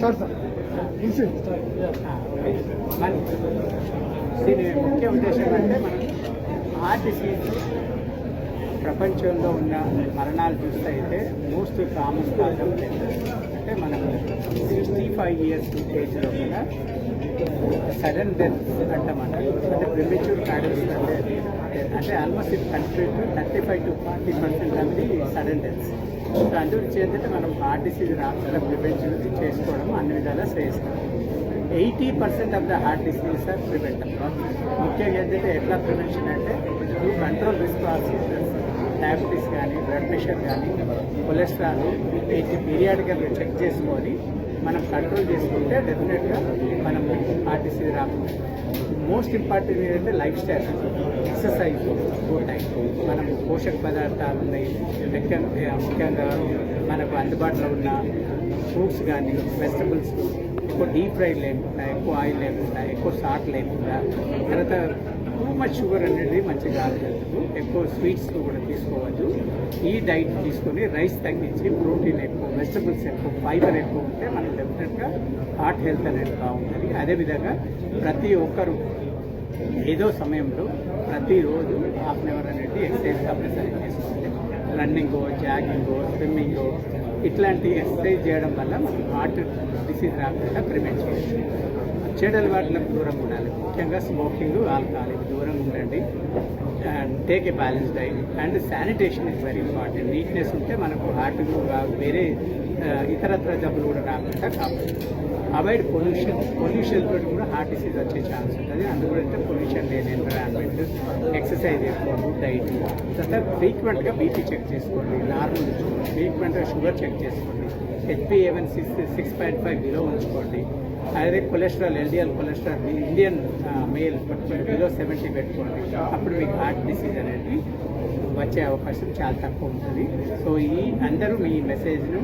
Sir sir. దీని ముఖ్య ఉద్దేశం అంటే మనం హార్ట్ ప్రపంచంలో ఉన్న మరణాలు చూస్తే అయితే మోస్ట్ కామన్ కారణం అంటే మనం సిక్స్టీ ఫైవ్ ఇయర్స్ ఏజ్లో కూడా సడన్ డెత్ అంటామన్న అంటే ప్రిమిచ్యూర్ కార్డియస్ అంటే అంటే ఆల్మోస్ట్ ఇది country thirty five to forty percent అనేది సడన్ డెత్స్ సో అందుకు ఏంటంటే మనం హార్ట్ డిసీజ్ రాకుండా ప్రివెన్షన్ చేసుకోవడం అన్ని విధాలా శ్రేయిస్తాం eighty percent of the heart disease are preventable. ముఖ్యంగా ఏంటంటే ఎట్లా ప్రివెన్షన్ అంటే you control risk officers diabetes కానీ బ్లడ్ ప్రెషర్ కానీ కొలెస్ట్రాల్ పీరియాడికల్గా చెక్ చేసుకొని మనం కంట్రోల్ చేసుకుంటే డెఫినెట్గా మనం హార్ట్ డిసీజ్ రాకుండా మోస్ట్ ఇంపార్టెంట్ ఏంటంటే లైఫ్ స్టైల్ ఎక్సర్సైజ్ టైం మనం పోషక పదార్థాలు ఉన్నాయి. ముఖ్యంగా ముఖ్యంగా మనకు అందుబాటులో ఉన్న ఫ్రూట్స్ కానీ వెజిటబుల్స్ ఎక్కువ డీప్ ఫ్రై లేకుండా ఎక్కువ ఆయిల్ లేకుండా ఎక్కువ సాల్ట్ లేకుండా తర్వాత టూ మచ్ షుగర్ అనేది మంచి కాదు ఎక్కువ స్వీట్స్ కూడా తీసుకోవద్దు. ఈ డైట్ తీసుకొని రైస్ తగ్గించి ప్రోటీన్ ఎక్కువ వెజిటబుల్స్ ఎక్కువ ఫైబర్ ఎక్కువ ఉంటే మనకు డెఫినెట్గా హార్ట్ హెల్త్ అనేది బాగుంటుంది. అదేవిధంగా ప్రతి ఒక్కరు ఏదో సమయంలో ప్రతిరోజు హాఫ్ అన్ అవర్ అనేది ఎక్సర్సైజ్ కంపల్సరీ చేసుకోవాలి. రన్నింగ్ జాగింగో స్విమ్మింగ్ ఇట్లాంటి ఎక్సర్సైజ్ చేయడం వల్ల మనం హార్ట్ డిసీజ్ రాకుండా ప్రివెంట్ చేయవచ్చు చెడు వాటిలకు దూరంగా ఉండాలి. ముఖ్యంగా స్మోకింగ్ ఆల్కహాల్ ఇవి దూరంగా ఉండండి. And take a balance diet and sanitation is very important neatness ఉంటే మనకు హార్ట్ వేరే ఇతరత్ర జబ్బులు కూడా రాకుండా కాబట్టి అవాయిడ్ పొల్యూషన్ పొల్యూషన్ తోటి కూడా హార్ట్ డిసీజ్ వచ్చే ఛాన్స్ ఉంటుంది. అందుకంటే పొల్యూషన్ లేని ఎన్విరాన్మెంట్ ఎక్సర్సైజ్ చేసుకోండి డైట్ తర్వాత ఫ్రీక్వెంట్గా బీపీ చెక్ చేసుకోండి. నార్మల్ ఉంచుకోండి ఫ్రీక్వెంట్గా షుగర్ చెక్ చేసుకోండి. HbA one six six point five below ఉంచుకోండి. అదే కొలెస్ట్రాల్ ఎల్డిఎల్ కొలెస్ట్రాల్ మీ ఇండియన్ మేల్ బిలో సెవెంటీ పెట్టుకోండి. అప్పుడు మీకు హార్ట్ డిసీజ్ అనేది వచ్చే అవకాశం చాలా తక్కువ ఉంటుంది. సో ఈ అందరూ మీ మెసేజ్ను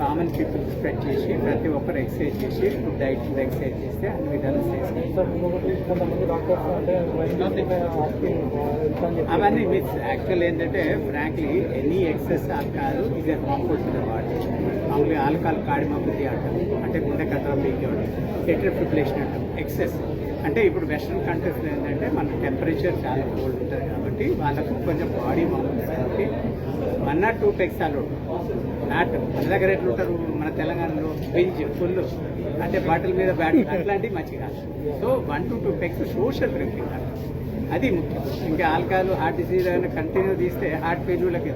కామన్ పీపుల్ స్ప్రెడ్ చేసి ప్రతి ఒక్కరు ఎక్సర్సైజ్ చేసి ఫుడ్ డైట్ కూడా ఎక్సర్సైజ్ చేస్తే అన్ని విధాలు అవన్నీ మిత్స్ యాక్చువల్ ఏంటంటే ఫ్రాంక్లీ ఎనీ ఎక్సెస్ ఆల్కహాల్ ఇది హార్మ్ఫుల్ టు ద బాడీ మామూలుగా ఆల్కహాల్ కాడిమబుద్ధి అంటాం అంటే గుండె కథలో పీకేవడం ఎటర్ ఫిబ్రిలేషన్ అంటాం ఎక్సెస్ అంటే ఇప్పుడు వెస్ట్రన్ కంట్రీస్లో ఏంటంటే మన టెంపరేచర్ చాలా కోల్డ్ ఉంటుంది కాబట్టి వాళ్ళకు కొంచెం బాడీ బాగుంటుంది కాబట్టి one not two texts allowed not మన దగ్గర ఎట్లా ఉంటారు మన తెలంగాణలో బెంచ్ ఫుల్ అంటే బాటిల్ మీద బ్యాట్ అట్లాంటివి మంచిగా కాదు. So one to two texts social drinking అది ముఖ్యం. ఇంకా ఆల్కహాల్ హార్ట్ డిసీజ్ అయినా కంటిన్యూ తీస్తే హార్ట్ ఫెయిల్యూర్లకి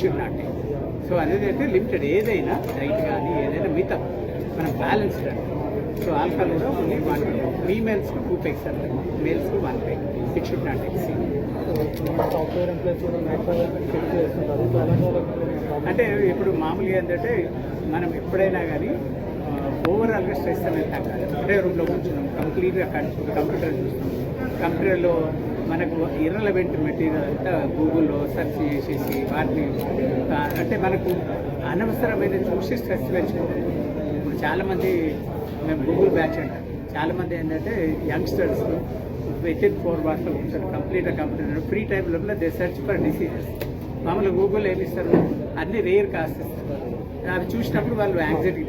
షుడ్ నాటి సో అనేది అంటే లిమిటెడ్ ఏదైనా డైట్ కానీ ఏదైనా మిగతా. మనం బ్యాలెన్స్ సో ఆల్కహాల్ కూడా ఓన్లీ వన్ ఫీమేల్స్కి టూ పెక్స్ అంటారు మేల్స్కి one peg it should not exceed అంటే ఇప్పుడు మామూలుగా ఏంటంటే మనం ఎప్పుడైనా కానీ ఓవరాల్గా స్ట్రెస్ అనేది తగ్గాలి. ఒకటే రూమ్లో కూర్చున్నాం. కంప్లీట్గా కంప్యూటర్ చూస్తాం కంప్యూటర్లో మనకు ఇర్రలవెంట్ మెటీరియల్ అంతా గూగుల్లో సెర్చ్ చేసేసి వాటిని అంటే మనకు అనవసరమైన చూసి స్ట్రెస్ పెంచుకుంటాం ఇప్పుడు చాలామంది మేము గూగుల్ బ్యాచ్ అంటాం. చాలామంది ఏంటంటే యంగ్స్టర్స్ విత్ ఇన్ ఫోర్ అవర్స్లో కూర్చొని కంప్లీట్గా కంప్లీట్ ఫ్రీ టైంలో దే సెర్చ్ ఫర్ డిసీజెస్ మామూలుగా గూగుల్ ఏమి ఇస్తారు? అన్ని రేర్ కాస్ట్ ఇస్తారు అవి చూసినప్పుడు వాళ్ళు యాంగ్జైటీ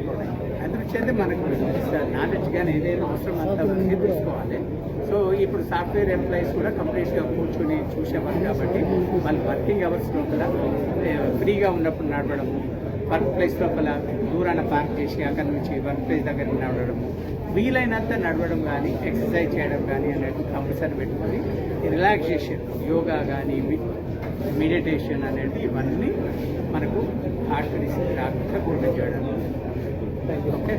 అందుచేత మనకు నాలెడ్జ్ కానీ ఏదైనా అవసరం అంతా తీసుకోవాలి సో ఇప్పుడు సాఫ్ట్వేర్ ఎంప్లాయీస్ కూడా కంప్లీట్గా కూర్చొని చూసేవారు కాబట్టి వాళ్ళు వర్కింగ్ అవర్స్లో కూడా ఫ్రీగా ఉన్నప్పుడు నడవడము వర్క్ ప్లేస్ లోపల దూరాన పార్క్ చేసి అక్కడి నుంచి వర్క్ ప్లేస్ దగ్గర నడవడము. వీలైనంత నడవడం కానీ ఎక్సర్సైజ్ చేయడం కానీ అనేది కంపల్సరీ పెట్టుకొని రిలాక్సేషన్ యోగా కానీ మెడిటేషన్ అనేది ఇవన్నీ మనకు హార్ట్ డిసీజ్ రాకుండా కూడా చేయడం. ఓకే